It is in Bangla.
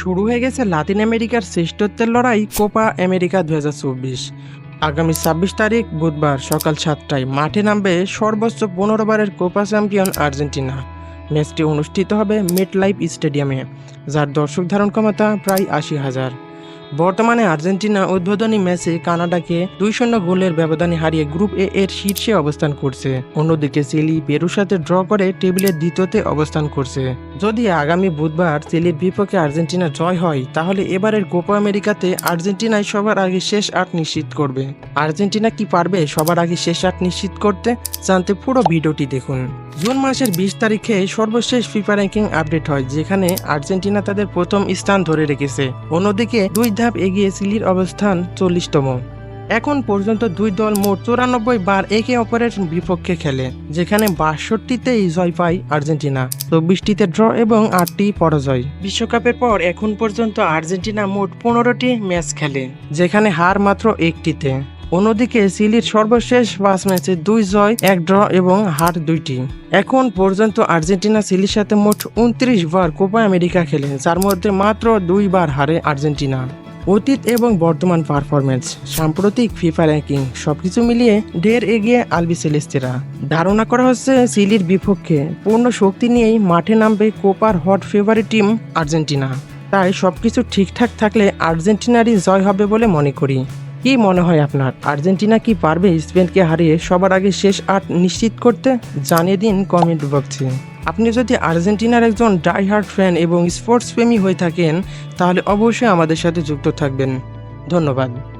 শুরু হয়ে গেছে লাতিন আমেরিকার শ্রেষ্ঠত্বের লড়াই কোপা আমেরিকা দুই হাজার চব্বিশ। আগামী ছাব্বিশ তারিখ বুধবার সকাল সাতটায় মাঠে নামবে সর্বোচ্চ পনেরো বারের কোপা চ্যাম্পিয়ন আর্জেন্টিনা। ম্যাচটি অনুষ্ঠিত হবে মেট লাইফ স্টেডিয়ামে, যার দর্শক ধারণ ক্ষমতা প্রায় আশি হাজার। বর্তমানে আর্জেন্টিনা উদ্বোধনী ম্যাচে কানাডাকে দুই শূন্য গোলের ব্যবধানে হারিয়ে গ্রুপ এ এর শীর্ষে অবস্থান করছে। অন্যদিকে চিলি পেরুর সাথে ড্র করে টেবিলের দ্বিতীয়তে অবস্থান করছে। যদি আগামী বুধবার চিলির বিপক্ষে আর্জেন্টিনা জয় হয়, তাহলে এবারের কোপা আমেরিকাতে আর্জেন্টিনাই সবার আগে শেষ আট নিশ্চিত করবে। আর্জেন্টিনা কি পারবে সবার আগে শেষ আট নিশ্চিত করতে? জানতে পুরো ভিডিওটি দেখুন। জুন মাসের বিশ তারিখে সর্বশেষ ফিফা র্যাঙ্কিং আপডেট হয়, যেখানে আর্জেন্টিনা তাদের প্রথম স্থান ধরে রেখেছে। অন্যদিকে দুই ধাপ এগিয়ে চিলির অবস্থান চল্লিশতম। এখন পর্যন্ত দুই দল মোট চুরানব্বই বার একে অপরের বিপক্ষে খেলে, যেখানে বাষট্টিতেই জয় পায় আর্জেন্টিনা, চব্বিশটিতে ড্র এবং আটটি পরাজয়। বিশ্বকাপের পর এখন পর্যন্ত আর্জেন্টিনা মোট পনেরোটি ম্যাচ খেলে, যেখানে হার মাত্র একটিতে। অন্যদিকে সিলির সর্বশেষ পাঁচ ম্যাচে দুই জয়, এক ড্র এবং হার দুইটি। এখন পর্যন্ত আর্জেন্টিনা সিলির সাথে মোট উনত্রিশ বার কোপা আমেরিকা খেলে, যার মধ্যে মাত্র দুইবার হারে আর্জেন্টিনা। অতীত এবং বর্তমান পারফরমেন্স সাম্প্রতিক ফিফা র্যাঙ্কিং সবকিছু মিলিয়ে ঢের এগিয়ে আলবি সেলেস্তেরা। ধারণা করা হচ্ছে সিলির বিপক্ষে পূর্ণ শক্তি নিয়েই মাঠে নামবে কোপার হট ফেভারিট টিম আর্জেন্টিনা। তাই সবকিছু ঠিকঠাক থাকলে আর্জেন্টিনারই জয় হবে বলে মনে করি। কি মনে হয় আপনার? আর্জেন্টিনা কি পারবে স্পেনকে হারিয়ে সবার আগে শেষ আট নিশ্চিত করতে? জানিয়ে দিন কমেন্ট বক্সে আপনি যদি আর্জেন্টিনার একজন ডাইহার্ড ফ্যান এবং স্পোর্টস প্রেমী হয়ে থাকেন, তাহলে অবশ্যই আমাদের সাথে যুক্ত থাকবেন। ধন্যবাদ।